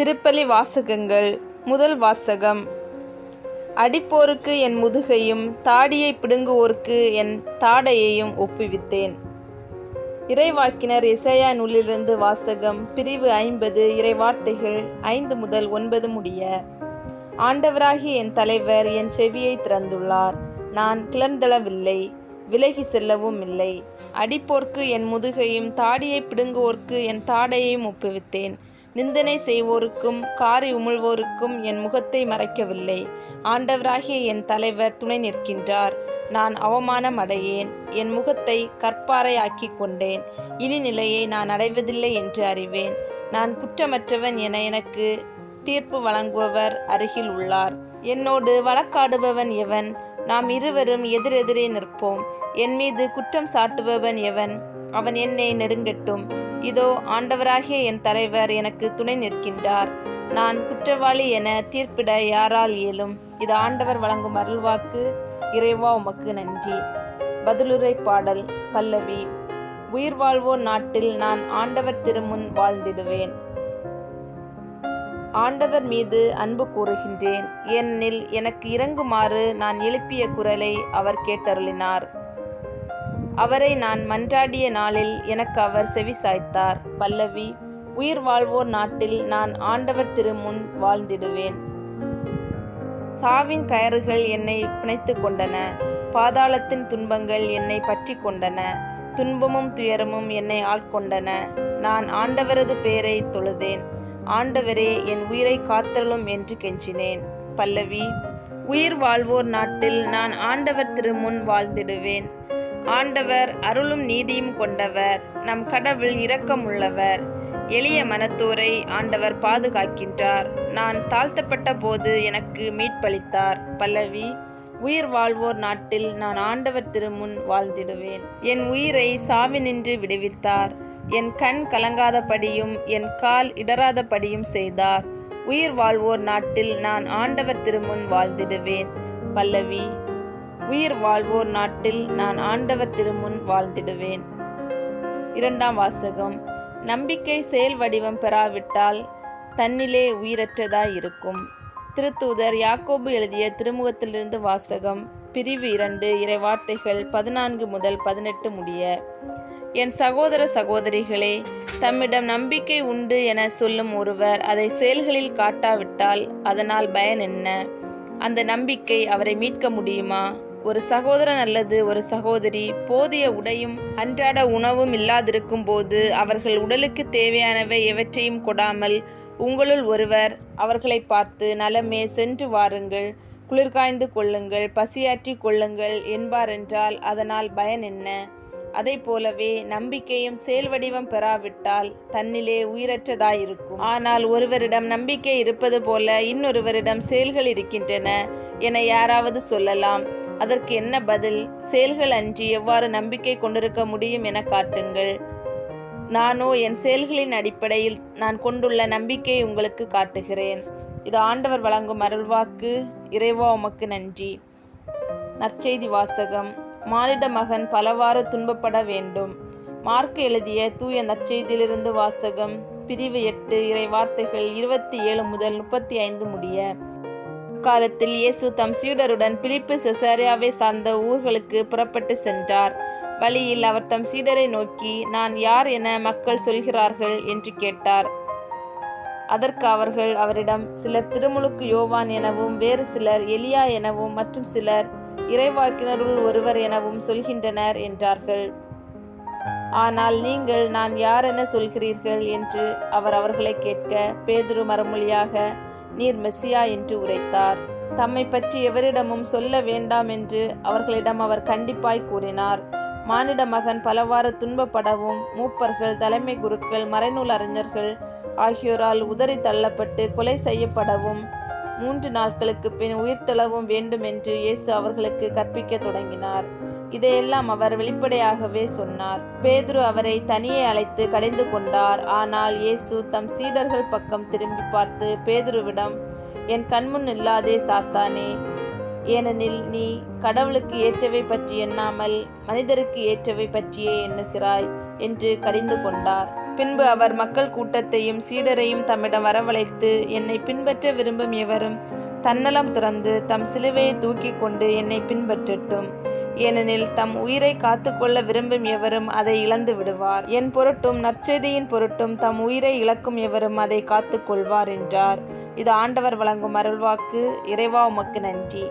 திருப்பலி வாசகங்கள் முதல் வாசகம். அடிப்போருக்கு என் முதுகையும் தாடியை பிடுங்குவோருக்கு என் தாடையையும் ஒப்புவித்தேன். இறைவாக்கினர் இசையா நூலிலிருந்து வாசகம் பிரிவு ஐம்பது இறைவார்த்தைகள் ஐந்து முதல் ஒன்பது முடிய ஆண்டவராகி என் தலைவர் என் செவியை திறந்துள்ளார். நான் கிளர்ந்தளவில்லை விலகி செல்லவும் இல்லை. அடிப்போர்க்கு என் முதுகையும் தாடியை பிடுங்குவோர்க்கு என் தாடையையும் ஒப்புவித்தேன். நிந்தனை செய்வோருக்கும் காரை உமிழ்வோருக்கும் என் முகத்தை மறைக்கவில்லை. ஆண்டவராகிய என் தலைவர் துணை நிற்கின்றார். நான் அவமானம் அடையேன். என் முகத்தை கற்பாறை கொண்டேன். இனி நிலையை நான் அடைவதில்லை என்று அறிவேன். நான் குற்றமற்றவன் என எனக்கு தீர்ப்பு வழங்குபவர் அருகில் உள்ளார். என்னோடு வழக்காடுபவன் எவன்? நாம் இருவரும் எதிரெதிரே நிற்போம். என் மீது குற்றம் சாட்டுபவன் எவன்? அவன் என்னை நெருங்கட்டும். இதோ ஆண்டவராகிய என் தலைவர் எனக்கு துணை நிற்கின்றார். நான் குற்றவாளி என தீர்ப்பிட யாரால் இயலும்? இது ஆண்டவர் வழங்கும் அருள்வாக்கு. இறைவா உமக்கு நன்றி. பதிலுரை பாடல் பல்லவி. உயிர் வாழ்வோர் நாட்டில் நான் ஆண்டவர் திருமுன் வாழ்ந்திடுவேன். ஆண்டவர் மீது அன்பு கூறுகின்றேன். ஏனெனில் எனக்கு இறங்குமாறு நான் எழுப்பிய குரலை அவர் கேட்டருளினார். அவரை நான் மன்றாடிய நாளில் எனக்கு அவர் செவி சாய்த்தார். பல்லவி உயிர் வாழ்வோர் நாட்டில் நான் ஆண்டவர் திருமுன் வாழ்ந்திடுவேன். சாவின் கயறுகள் என்னை பிணைத்து கொண்டன. பாதாளத்தின் துன்பங்கள் என்னை பற்றி கொண்டன. துன்பமும் துயரமும் என்னை ஆட்கொண்டன நான் ஆண்டவரது பெயரை தொழுதேன். ஆண்டவரே என் உயிரை காத்தலும் என்று கெஞ்சினேன். பல்லவி உயிர் வாழ்வோர் நாட்டில் நான் ஆண்டவர் திருமுன் வாழ்ந்திடுவேன். ஆண்டவர் அருளும் நீதியும் கொண்டவர் நம் கடவுள் இரக்கமுள்ளவர். எளிய மனத்தோரை ஆண்டவர் பாதுகாக்கின்றார். நான் தாழ்த்தப்பட்ட போது எனக்கு மீட்பளித்தார். பல்லவி உயிர் வாழ்வோர் நாட்டில் நான் ஆண்டவர் திருமுன் வாழ்ந்திடுவேன். என் உயிரை சாவினின்று விடுவித்தார். என் கண் கலங்காதபடியும் என் கால் இடராதபடியும் செய்தார். உயிர் வாழ்வோர் நாட்டில் நான் ஆண்டவர் திருமுன் வாழ்ந்திடுவேன். பல்லவி உயிர் வாழ்வோர் நாட்டில் நான் ஆண்டவர் திருமுன் வாழ்ந்திடுவேன். இரண்டாம் வாசகம். நம்பிக்கை செயல் வடிவம் பெறாவிட்டால் தன்னிலே உயிரற்றதாய் இருக்கும். திருத்தூதர் யாக்கோபு எழுதிய திருமுகத்திலிருந்து வாசகம். பிரிவு இரண்டு இறைவார்த்தைகள் பதினான்கு முதல் பதினெட்டு முடிய. என் சகோதர சகோதரிகளே தம்மிடம் நம்பிக்கை உண்டு என சொல்லும் ஒருவர் அதை செயல்களில் காட்டாவிட்டால் அதனால் பயன் என்ன? அந்த நம்பிக்கை அவரை மீட்க முடியுமா? ஒரு சகோதரன் அல்லது ஒரு சகோதரி போதிய உடையும் அன்றாட உணவும் இல்லாதிருக்கும் போது அவர்கள் உடலுக்கு தேவையானவை எவற்றையும் கொடாமல் உங்களுள் ஒருவர் அவர்களை பார்த்து நலமே சென்று வாருங்கள் குளிர்காய்ந்து கொள்ளுங்கள் பசியாற்றி கொள்ளுங்கள் என்பாரென்றால் அதனால் பயன் என்ன? அதை போலவே நம்பிக்கையும் செயல் வடிவம் பெறாவிட்டால் தன்னிலே உயிரற்றதாயிருக்கும். ஆனால் ஒருவரிடம் நம்பிக்கை இருப்பது போல இன்னொருவரிடம் செயல்கள் இருக்கின்றன என யாராவது சொல்லலாம். அதற்கு என்ன பதில்? செயல்கள் அன்றி எவ்வாறு நம்பிக்கை கொண்டிருக்க முடியும் என காட்டுங்கள். நானோ என் செயல்களின் அடிப்படையில் நான் கொண்டுள்ள நம்பிக்கையை உங்களுக்கு காட்டுகிறேன். இது ஆண்டவர் வழங்கும் அருள்வாக்கு. இறைவா உமக்கு நன்றி. நற்செய்தி வாசகம். மானிட மகன் பலவாறு துன்பப்பட வேண்டும். மார்க் எழுதிய தூய நற்செய்தியிலிருந்து வாசகம். பிரிவு எட்டு இறை வார்த்தைகள் இருபத்தி ஏழு முதல் முப்பத்தி ஐந்து முடிய. காலத்தில் இயேசு தம் சீடருடன் பிலிப்பு செசாரியாவை சார்ந்த ஊர்களுக்கு புறப்பட்டு சென்றார். வழியில் அவர் தம் சீடரை நோக்கி நான் யார் என மக்கள் சொல்கிறார்கள்? என்று கேட்டார். அதற்கு அவர்கள் அவரிடம் சிலர் திருமுழுக்கு யோவான் எனவும் வேறு சிலர் எலியா எனவும் மற்றும் சிலர் இறைவாக்கினருள் ஒருவர் எனவும் சொல்கின்றனர் என்றார்கள். ஆனால் நீங்கள் நான் யார் என சொல்கிறீர்கள்? என்று அவர் அவர்களை கேட்க பேதுரு மறுமொழியாக நீர் மெஸ்ஸியா என்று உரைத்தார். தம்மை பற்றி எவரிடமும் சொல்ல வேண்டாம் என்று அவர்களிடம் அவர் கண்டிப்பாய் கூறினார். மானிட மகன் பலவாறு துன்பப்படவும் மூப்பர்கள் தலைமை குருக்கள் மறைநூல் அறிஞர்கள் ஆகியோரால் உதறி தள்ளப்பட்டு கொலை செய்யப்படவும் மூன்று நாட்களுக்கு பின் உயிர்த்தெழவும் வேண்டும் என்று இயேசு அவர்களுக்கு கற்பிக்க தொடங்கினார். இதையெல்லாம் அவர் வெளிப்படையாகவே சொன்னார். பேதுரு அவரை தனியே அழைத்து கடைந்து கொண்டார். ஆனால் இயேசு தம் சீடர்கள் பக்கம் திரும்பி பார்த்து பேதுருவிடம் என் கண்முன் இல்லாதே சாத்தானே. ஏனெனில் நீ கடவுளுக்கு ஏற்றவை பற்றி எண்ணாமல் மனிதருக்கு ஏற்றவை பற்றியே எண்ணுகிறாய் என்று கடிந்து கொண்டார். பின்பு அவர் மக்கள் கூட்டத்தையும் சீடரையும் தம்மிடம் வரவழைத்து என்னை பின்பற்ற விரும்பும் எவரும் தன்னலம் துறந்து தம் சிலுவையை தூக்கிக் கொண்டு என்னை பின்பற்றட்டும். ஏனெனில் தம் உயிரை காத்துக்கொள்ள விரும்பும் எவரும் அதை இழந்து விடுவார். என் பொருட்டும் நற்செய்தியின் பொருட்டும் தம் உயிரை இழக்கும் எவரும் அதை காத்துக்கொள்வார் என்றார். இது ஆண்டவர் வழங்கும் அருள்வாக்கு. இறைவா உமக்கு நன்றி.